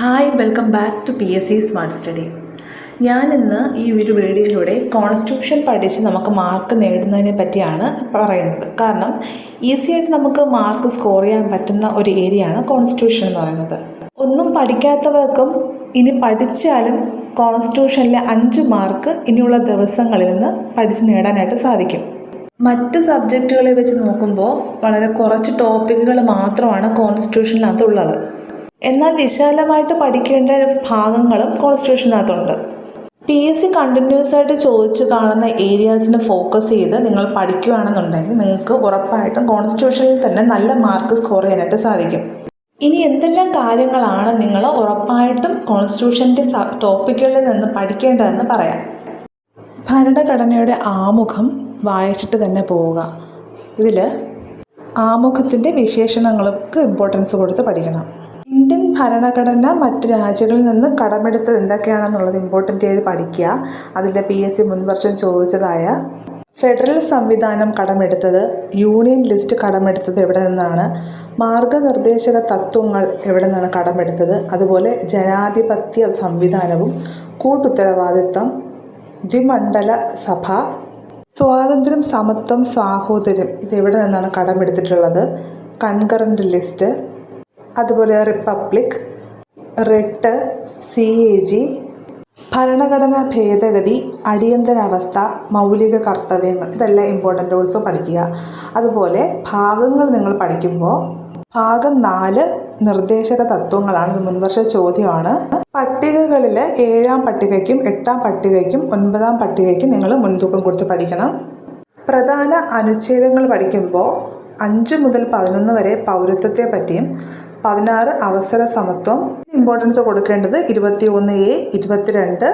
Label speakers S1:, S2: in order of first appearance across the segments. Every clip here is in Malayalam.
S1: Hi welcome back to P S C smart study ഞാനിന്ന് ഈ ഒരു വീഡിയോയിലൂടെ കോൺസ്റ്റിറ്റ്യൂഷൻ പഠിച്ച് നമുക്ക് മാർക്ക് നേടുന്നതിനെ പറ്റിയാണ് പറയുന്നത്. കാരണം ഈസി ആയിട്ട് നമുക്ക് മാർക്ക് സ്കോർ ചെയ്യാൻ പറ്റുന്ന ഒരു ഏരിയയാണ് കോൺസ്റ്റിറ്റ്യൂഷൻ എന്ന് പറയുന്നത്. ഒന്നും പഠിക്കാത്തവർക്കും ഇനി പഠിച്ചാലും കോൺസ്റ്റിറ്റ്യൂഷനിലെ അഞ്ച് മാർക്ക് ഇനിയുള്ള ദിവസങ്ങളിൽ നിന്ന് പഠിച്ച് നേടാനായിട്ട് സാധിക്കും. മറ്റ് സബ്ജക്റ്റുകളെ വെച്ച് നോക്കുമ്പോൾ വളരെ കുറച്ച് ടോപ്പിക്കുകൾ മാത്രമാണ് കോൺസ്റ്റിറ്റ്യൂഷനകത്തുള്ളത് എന്നാൽ വിശാലമായിട്ട് പഠിക്കേണ്ട ഭാഗങ്ങളും കോൺസ്റ്റിറ്റ്യൂഷനകത്തുണ്ട് പി എസ് സി കണ്ടിന്യൂസ് ആയിട്ട് ചോദിച്ച് കാണുന്ന ഏരിയാസിന് ഫോക്കസ് ചെയ്ത് നിങ്ങൾ പഠിക്കുകയാണെന്നുണ്ടെങ്കിൽ നിങ്ങൾക്ക് ഉറപ്പായിട്ടും കോൺസ്റ്റിറ്റ്യൂഷനിൽ തന്നെ നല്ല മാർക്ക് സ്കോർ ചെയ്യാനായിട്ട് സാധിക്കും. ഇനി എന്തെല്ലാം കാര്യങ്ങളാണ് നിങ്ങൾ ഉറപ്പായിട്ടും കോൺസ്റ്റിറ്റ്യൂഷന്റെ ടോപ്പിക്കുകളിൽ നിന്ന് പഠിക്കേണ്ടതെന്ന് പറയാം. ഭരണഘടനയുടെ ആമുഖം വായിച്ചിട്ട് തന്നെ പോവുക. ഇതിൽ ആമുഖത്തിന്റെ വിശേഷണങ്ങൾക്ക് ഇമ്പോർട്ടൻസ് കൊടുത്ത് പഠിക്കണം. ഇന്ത്യൻ ഭരണഘടന മറ്റ് രാജ്യങ്ങളിൽ നിന്ന് കടമെടുത്തത് എന്തൊക്കെയാണെന്നുള്ളത് ഇമ്പോർട്ടന്റ് ചെയ്ത് പഠിക്കുക. അതിന്റെ പി എസ് സി മുൻവർഷം ചോദിച്ചതായ ഫെഡറൽ സംവിധാനം കടമെടുത്തത് യൂണിയൻ ലിസ്റ്റ് കടമെടുത്തത് എവിടെ നിന്നാണ് മാർഗനിർദ്ദേശക തത്വങ്ങൾ എവിടെ നിന്നാണ് കടമെടുത്തത് അതുപോലെ ജനാധിപത്യ സംവിധാനവും കൂട്ടുത്തരവാദിത്തം ദ്വിമണ്ഡല സഭ സ്വാതന്ത്ര്യം സമത്വം സാഹോദര്യം ഇത് നിന്നാണ് കടമെടുത്തിട്ടുള്ളത് കൺകറന്റ് ലിസ്റ്റ് അതുപോലെ republic writ C A G ഭരണഘടനാ ഭേദഗതി അടിയന്തരാവസ്ഥ മൗലിക കർത്തവ്യങ്ങൾ. ഇതെല്ലാം ഇമ്പോർട്ടന്റ് റൂൾസ് പഠിക്കുക. അതുപോലെ ഭാഗങ്ങൾ നിങ്ങൾ പഠിക്കുമ്പോൾ ഭാഗം നാല് നിർദ്ദേശക തത്വങ്ങളാണ്. ഇത് മുൻവർഷ ചോദ്യമാണ്. പട്ടികകളിൽ ഏഴാം പട്ടികയ്ക്കും എട്ടാം പട്ടികയ്ക്കും ഒൻപതാം പട്ടികയ്ക്കും നിങ്ങൾ മുൻതൂക്കം കൊടുത്ത് പഠിക്കണം. പ്രധാന അനുച്ഛേദങ്ങൾ പഠിക്കുമ്പോൾ അഞ്ച് മുതൽ പതിനൊന്ന് വരെ പൗരത്വത്തെ പറ്റിയും പതിനാറ് അവസര സമത്വം. ഇമ്പോർട്ടൻസ് കൊടുക്കേണ്ടത് ഇരുപത്തി ഒന്ന് എ ഇരുപത്തിരണ്ട്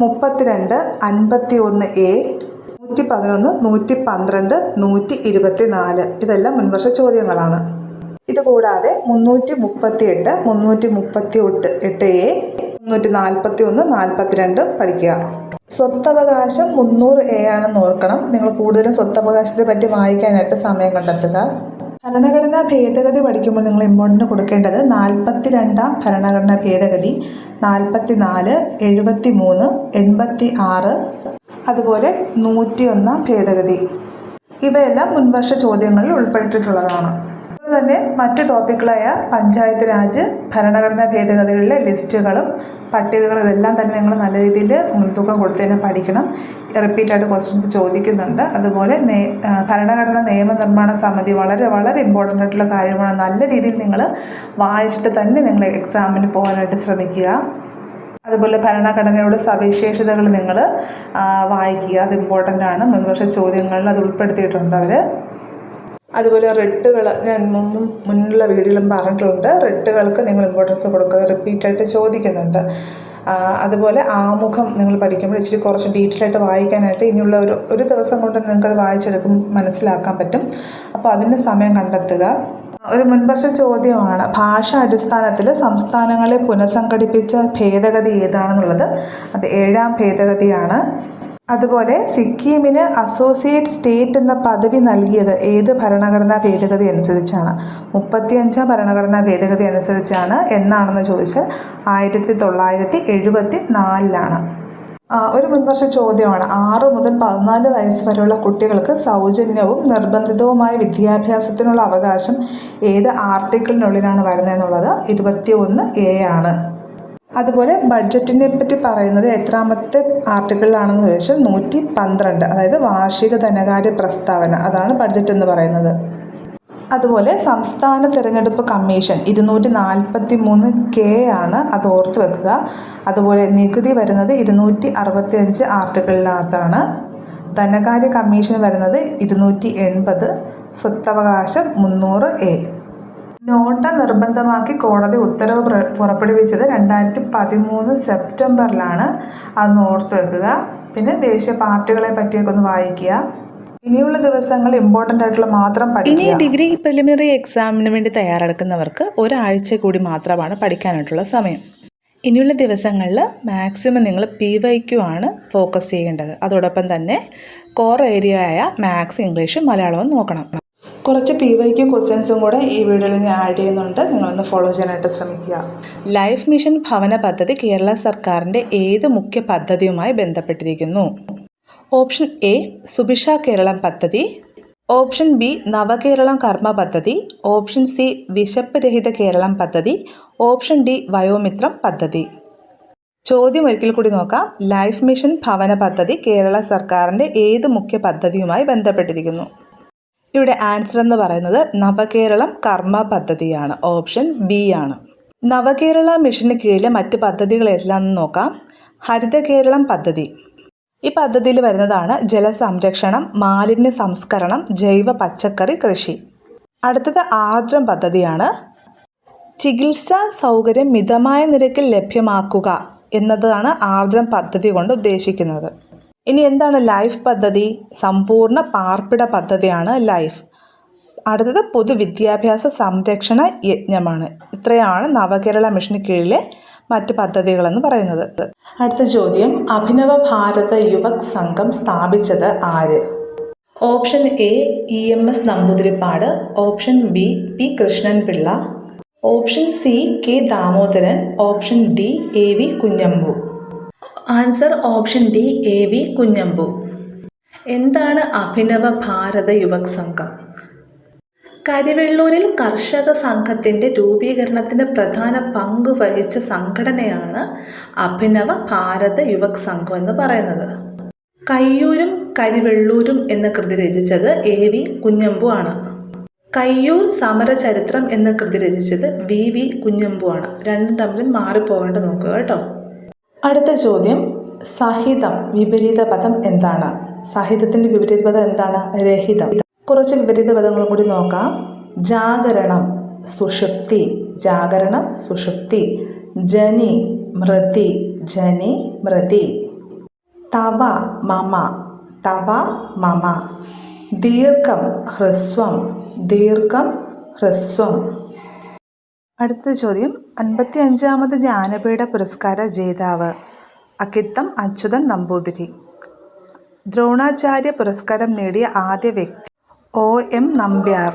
S1: മുപ്പത്തിരണ്ട് അൻപത്തി ഒന്ന് എ നൂറ്റി പതിനൊന്ന് നൂറ്റി പന്ത്രണ്ട് നൂറ്റി ഇരുപത്തി നാല് ഇതെല്ലാം മുൻവർഷ ചോദ്യങ്ങളാണ്. ഇതുകൂടാതെ മുന്നൂറ്റി മുപ്പത്തി എട്ട് മുന്നൂറ്റി മുപ്പത്തി എട്ട് എട്ട് എ മുന്നൂറ്റി നാൽപ്പത്തി ഒന്ന് നാൽപ്പത്തിരണ്ടും പഠിക്കുക. സ്വത്തവകാശം മുന്നൂറ് എ ആണെന്ന് ഓർക്കണം. നിങ്ങൾ കൂടുതലും സ്വത്തവകാശത്തെ പറ്റി വായിക്കാനായിട്ട് സമയം കണ്ടെത്തുക. ഭരണഘടനാ ഭേദഗതി പഠിക്കുമ്പോൾ നിങ്ങൾ ഇമ്പോർട്ടന്റ് കൊടുക്കേണ്ടത് നാൽപ്പത്തി രണ്ടാം ഭരണഘടനാ ഭേദഗതി നാൽപ്പത്തി നാല് എഴുപത്തി മൂന്ന് എൺപത്തി ആറ് അതുപോലെ നൂറ്റി ഒന്നാം ഭേദഗതി. ഇവയെല്ലാം മുൻവർഷ ചോദ്യങ്ങളിൽ ഉൾപ്പെട്ടിട്ടുള്ളതാണ്. അതുപോലെ തന്നെ മറ്റ് ടോപ്പിക്കുകളായ പഞ്ചായത്ത് രാജ് ഭരണഘടനാ ഭേദഗതികളിലെ ലിസ്റ്റുകളും പട്ടികകളും ഇതെല്ലാം തന്നെ നിങ്ങൾ നല്ല രീതിയിൽ മുൻതൂക്കം കൊടുത്ത് തന്നെ പഠിക്കണം. റിപ്പീറ്റായിട്ട് ക്വസ്റ്റ്യൻസ് ചോദിക്കുന്നുണ്ട്. അതുപോലെ നേ ഭരണഘടനാ നിയമനിർമ്മാണ സമിതി വളരെ വളരെ ഇമ്പോർട്ടന്റ് ആയിട്ടുള്ള കാര്യമാണ്. നല്ല രീതിയിൽ നിങ്ങൾ വായിച്ചിട്ട് തന്നെ നിങ്ങൾ എക്സാമിന് പോകാനായിട്ട് ശ്രമിക്കുക. അതുപോലെ ഭരണഘടനയുടെ സവിശേഷതകൾ നിങ്ങൾ വായിക്കുക. അത് ഇമ്പോർട്ടന്റ് ആണ്. മുൻവർഷ ചോദ്യങ്ങളിൽ അത് ഉൾപ്പെടുത്തിയിട്ടുണ്ട് അവർ അതുപോലെ റിട്ടുകൾ ഞാൻ മുമ്പും മുന്നുള്ള വീഡിയോയിലും പറഞ്ഞിട്ടുണ്ട്. റിട്ടുകൾക്ക് നിങ്ങൾ ഇമ്പോർട്ടൻസ് കൊടുക്കുക റിപ്പീറ്റായിട്ട് ചോദിക്കുന്നുണ്ട്. അതുപോലെ ആമുഖം നിങ്ങൾ പഠിക്കുമ്പോൾ ഇച്ചിരി കുറച്ച് ഡീറ്റെയിൽ ആയിട്ട് വായിക്കാനായിട്ട് ഇനിയുള്ള ഒരു ഒരു ദിവസം കൊണ്ട് നിങ്ങൾക്കത് വായിച്ചെടുക്കും മനസ്സിലാക്കാൻ പറ്റും. അപ്പോൾ അതിന് സമയം കണ്ടെത്തുക. ഒരു മുൻവർഷ ചോദ്യമാണ് ഭാഷ അടിസ്ഥാനത്തിൽ സംസ്ഥാനങ്ങളെ പുനഃസംഘടിപ്പിച്ച ഭേദഗതി ഏതാണെന്നുള്ളത്? അത് ഏഴാം ഭേദഗതിയാണ്. അതുപോലെ സിക്കിമിന് അസോസിയേറ്റ് സ്റ്റേറ്റ് എന്ന പദവി നൽകിയത് ഏത് ഭരണഘടനാ ഭേദഗതി അനുസരിച്ചാണ്? മുപ്പത്തിയഞ്ചാം ഭരണഘടനാ ഭേദഗതി അനുസരിച്ചാണ് എന്നാണെന്ന് ചോദിച്ചാൽ ആയിരത്തി തൊള്ളായിരത്തി എഴുപത്തി നാലിലാണ് ഒരു മുൻവർഷ ചോദ്യമാണ്. ആറ് മുതൽ പതിനാല് വയസ്സ് വരെയുള്ള കുട്ടികൾക്ക് സൗജന്യവും നിർബന്ധിതവുമായ വിദ്യാഭ്യാസത്തിനുള്ള അവകാശം ഏത് ആർട്ടിക്കിളിനുള്ളിലാണ് വരുന്നതെന്നുള്ളത് ഇരുപത്തി ഒന്ന് എ ആണ്. അതുപോലെ ബഡ്ജറ്റിനെ പറ്റി പറയുന്നത് എത്രാമത്തെ ആർട്ടിക്കിളിലാണെന്ന് ചോദിച്ചാൽ നൂറ്റി പന്ത്രണ്ട് അതായത് വാർഷിക ധനകാര്യ പ്രസ്താവന. അതാണ് ബഡ്ജറ്റ് എന്ന് പറയുന്നത്. അതുപോലെ സംസ്ഥാന തിരഞ്ഞെടുപ്പ് കമ്മീഷൻ ഇരുന്നൂറ്റി നാൽപ്പത്തി മൂന്ന് കെ ആണ് അത് ഓർത്ത് വെക്കുക. അതുപോലെ നികുതി വരുന്നത് ഇരുന്നൂറ്റി അറുപത്തി അഞ്ച് ആർട്ടിക്കിളിനകത്താണ് ധനകാര്യ കമ്മീഷൻ വരുന്നത് ഇരുന്നൂറ്റി എൺപത് സ്വത്തവകാശം മുന്നൂറ് എ. നോട്ട നിർബന്ധമാക്കി കോടതി ഉത്തരവ് പുറപ്പെടുവിച്ചത് രണ്ടായിരത്തി പതിമൂന്ന് സെപ്റ്റംബറിലാണ്. അതൊന്ന് ഓർത്ത് വെക്കുക. പിന്നെ ദേശീയ പാർട്ടികളെ പറ്റിയൊക്കെ ഒന്ന് വായിക്കുക. ഇനിയുള്ള ദിവസങ്ങൾ ഇമ്പോർട്ടന്റ് ആയിട്ടുള്ള മാത്രം
S2: ഇനി ഡിഗ്രി പ്രിലിമിനറി എക്സാമിന് വേണ്ടി തയ്യാറെടുക്കുന്നവർക്ക് ഒരാഴ്ച കൂടി മാത്രമാണ് പഠിക്കാനായിട്ടുള്ള സമയം. ഇനിയുള്ള ദിവസങ്ങളിൽ മാക്സിമം നിങ്ങൾ പി വൈക്യു ആണ് ഫോക്കസ് ചെയ്യേണ്ടത്. അതോടൊപ്പം തന്നെ കോർ ഏരിയ ആയ മാത്സ് ഇംഗ്ലീഷും മലയാളവും നോക്കണം.
S1: കുറച്ച് പി വൈ ക്യു ക്വസ്റ്റ്യൻസും കൂടെ ഈ വീഡിയോയിൽ ഞാൻ ആഡ് ചെയ്യുന്നുണ്ട്. നിങ്ങളൊന്ന് ഫോളോ ചെയ്യാനായിട്ട് ശ്രമിക്കുക.
S2: ലൈഫ് മിഷൻ ഭവന പദ്ധതി കേരള സർക്കാരിന്റെ ഏത് മുഖ്യ പദ്ധതിയുമായി ബന്ധപ്പെട്ടിരിക്കുന്നു? ഓപ്ഷൻ എ സുഭിക്ഷ കേരളം പദ്ധതി. ഓപ്ഷൻ ബി നവകേരളം കർമ്മ പദ്ധതി. ഓപ്ഷൻ സി വിശപ്പ് രഹിത കേരളം പദ്ധതി. ഓപ്ഷൻ ഡി വയോമിത്രം പദ്ധതി. ചോദ്യം ഒരിക്കൽ കൂടി നോക്കാം. ലൈഫ് മിഷൻ ഭവന പദ്ധതി കേരള സർക്കാരിന്റെ ഏത് മുഖ്യ പദ്ധതിയുമായി ബന്ധപ്പെട്ടിരിക്കുന്നു? ഇവിടെ ആൻസർ എന്ന് പറയുന്നത് നവകേരളം കർമ്മ പദ്ധതിയാണ്. ഓപ്ഷൻ ബി ആണ്. നവകേരള മിഷന് കീഴിലെ മറ്റ് പദ്ധതികൾ ഏതെല്ലാം നോക്കാം. ഹരിത കേരളം പദ്ധതി. ഈ പദ്ധതിയിൽ വരുന്നതാണ് ജലസംരക്ഷണം മാലിന്യ സംസ്കരണം ജൈവ പച്ചക്കറി കൃഷി. അടുത്തത് ആർദ്രം പദ്ധതിയാണ്. ചികിത്സാ സൗകര്യം മിതമായ നിരക്കിൽ ലഭ്യമാക്കുക എന്നതാണ് ആർദ്രം പദ്ധതി കൊണ്ട് ഉദ്ദേശിക്കുന്നത്. ഇനി എന്താണ് ലൈഫ് പദ്ധതി? സമ്പൂർണ പാർപ്പിട പദ്ധതിയാണ് ലൈഫ്. അടുത്തത് പൊതുവിദ്യാഭ്യാസ സംരക്ഷണ യജ്ഞമാണ്. ഇത്രയാണ് നവകേരള മിഷന് കീഴിലെ മറ്റ് പദ്ധതികളെന്ന് പറയുന്നത്.
S1: അടുത്ത ചോദ്യം അഭിനവ ഭാരത യുവക് സംഘം സ്ഥാപിച്ചത് ആര്? Option A E M S Namboodiripad. Option B P Krishnan Krishnapillai. Option C K Damodaran. Option D A V Kunhambu. Answer option D A V Kunhambu. എന്താണ് അഭിനവ ഭാരത യുവക് സംഘം? കരിവെള്ളൂരിൽ കർഷക സംഘത്തിന്റെ രൂപീകരണത്തിന് പ്രധാന പങ്ക് വഹിച്ച സംഘടനയാണ് അഭിനവ ഭാരത യുവക് സംഘം എന്ന് പറയുന്നത്. കയ്യൂരും കരിവെള്ളൂരും എന്ന കൃതി രചിച്ചത് എ വി കുഞ്ഞമ്പു ആണ്. കയ്യൂർ സമരചരിത്രം എന്ന കൃതി രചിച്ചത് വി വി കുഞ്ഞമ്പു ആണ്. രണ്ടും തമ്മിൽ മാറിപ്പോകേണ്ട നോക്കുക കേട്ടോ. അടുത്ത ചോദ്യം സഹിതം വിപരീത പദം എന്താണ്? സഹിതത്തിന്റെ വിപരീത പദം എന്താണ്? രഹിതം. കുറച്ച് വിപരീത പദങ്ങൾ കൂടി നോക്കാം. ജാഗരണം സുഷുപ്തി. ജാഗരണം സുഷുപ്തി. ജനി മൃതി. ജനി മൃതി. തവ മമ. തവ മമ. ദീർഘം ഹ്രസ്വം. ദീർഘം ഹ്രസ്വം.
S2: അടുത്ത ചോദ്യം. അൻപത്തി അഞ്ചാമത് ജ്ഞാനപീഠ പുരസ്കാര ജേതാവ് അക്കിത്തം അച്യുതൻ നമ്പൂതിരി. ദ്രോണാചാര്യ പുരസ്കാരം നേടിയ ആദ്യ വ്യക്തി ഒ എം നമ്പ്യാർ.